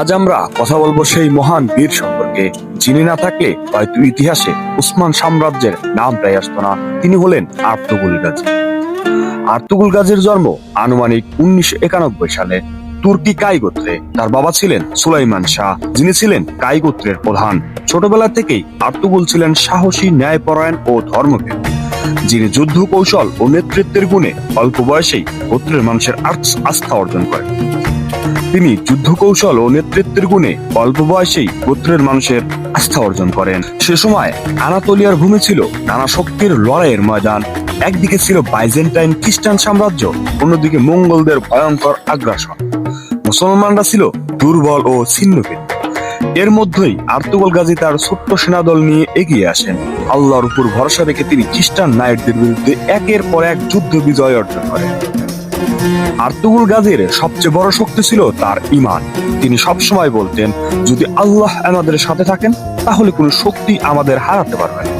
আজ আমরা কথা বলব সেই মহান বীর সম্পর্কে। যিনি না থাকলে হয়তো ইতিহাসে উসমান সাম্রাজ্যের নামটাই আসতো না। তিনি হলেন আর্তুগুল গাজী। আর্তুগুল গাজীর জন্ম আনুমানিক উনিশশো একানব্বই সালে তুর্কি কাই গোত্রে। তার বাবা ছিলেন সুলাইমান শাহ, যিনি ছিলেন কাই গোত্রের প্রধান। ছোটবেলা থেকেই আর্তুগুল ছিলেন সাহসী, ন্যায়পরায়ণ ও ধর্মকে। যিনি যুদ্ধ কৌশল ও নেতৃত্বের গুণে অল্প বয়সেই গোত্রের মানুষের আস্থা অর্জন করেন। তিনি যুদ্ধ কৌশল ও নেতৃত্বের গুণে অল্প বয়সেই গোত্রের মানুষের আস্থা অর্জন করেন। সে সময় আনাতোলিয়ার ভূমি ছিল নানা শক্তির লড়াইয়ের ময়দান। একদিকে ছিল বাইজেন্টাইন খ্রিস্টান সাম্রাজ্য, অন্যদিকে মঙ্গলদের ভয়ঙ্কর আগ্রাসন। মুসলমানরা ছিল দুর্বল ও ছিন্নভিন্ন। এর মধ্যেই আর্তুগল গাজী তার ছোট্ট সেনাদল নিয়ে এগিয়ে আসেন। আল্লাহর উপর ভরসা রেখে তিনি খ্রিস্টান নাইটদের বিরুদ্ধে একের পর এক যুদ্ধ বিজয় অর্জন করেন। আর্তুগুল গাজীর সবচেয়ে বড় শক্তি ছিল তার ইমান তিনি সবসময় বলতেন, যদি আল্লাহ আমাদের সাথে থাকেন, তাহলে কোনো শক্তি আমাদের হারাতে পারবে না।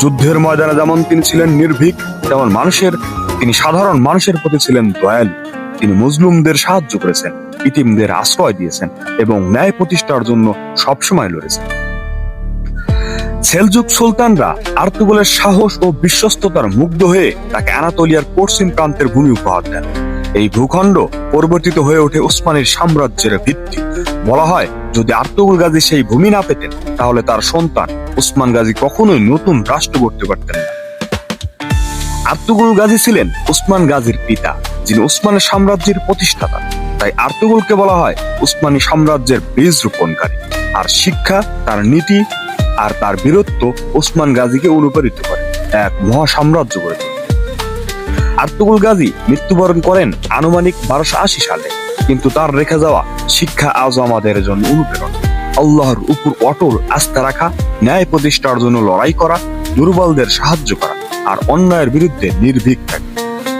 যুদ্ধের ময়দানে যেমন তিনি ছিলেন নির্ভীক, তেমন মানুষের, তিনি সাধারণ মানুষের প্রতি ছিলেন দয়ালু। তিনি মুসলিমদের সাহায্য করেছেন, ইতিমদের আশ্রয় দিয়েছেন এবং ন্যায় প্রতিষ্ঠার জন্য সবসময় লড়েছেন। সেলজুক সুলতানরা আর্তুগলের সাহস ও বিশ্বস্ততার মুগ্ধ হয়ে তাকে আনাতোলিয়ার পশ্চিম প্রান্তের ভূমি উপহার দেন। এই ভূখণ্ড পরিবর্তিত হয়ে ওঠে উসমানীর সাম্রাজ্যের ভিত্তি। বলা হয়, যদি আর্তুগুল গাজী সেই ভূমি না পেতেন, তাহলে তার সন্তান উসমান গাজী কখনোই নতুন রাষ্ট্র করতে পারতেন না। আর্তুগুল গাজী ছিলেন উসমান গাজীর পিতা, যিনি উসমানের সাম্রাজ্যের প্রতিষ্ঠাতা। তাই আর্তুগুলকে বলা হয় উসমানী সাম্রাজ্যের বীজ রোপণকারী। আর শিক্ষা, তার নীতি আর তার বীরত্ব ওসমান গাজীকে অনুপ্রাণিত করে, এক মহা সাম্রাজ্য গড়ে তোলে। আর্তুগুল গাজী মৃত্যুবরণ করেন আনুমানিক বারোশো আশি সালে, কিন্তু তার রেখে যাওয়া শিক্ষা আজও আমাদের জন্য অনুপ্রেরণা। আল্লাহর উপর অটল আস্থা রাখা, ন্যায় প্রতিষ্ঠার জন্য লড়াই করা, দুর্বলদের সাহায্য করা আর অন্যায়ের বিরুদ্ধে নির্ভীক থাকা।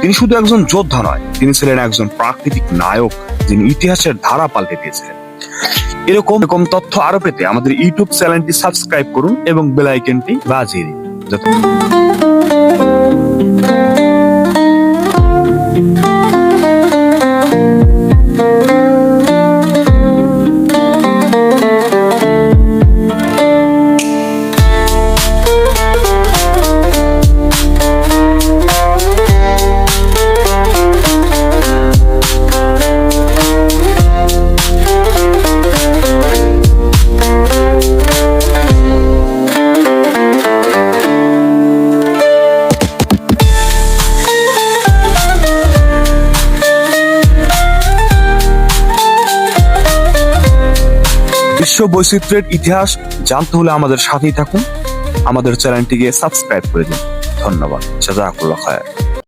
তিনি শুধু একজন যোদ্ধা নয়, তিনি ছিলেন একজন প্রাকৃতিক নায়ক যিনি ইতিহাসের ধারা পাল্টে দিয়েছিলেন। এরকম এরকম তথ্য আরও পেতে আমাদের ইউটিউব চ্যানেলটি সাবস্ক্রাইব করুন এবং বেল আইকনটি বাজিয়ে দিন। বিশ্ব বৈচিত্র্যের ইতিহাস জানতে হলে আমাদের সাথেই থাকুন। আমাদের চ্যানেলটিকে সাবস্ক্রাইব করে দিন। ধন্যবাদ। জাজাকুল্লাহ খায়ের।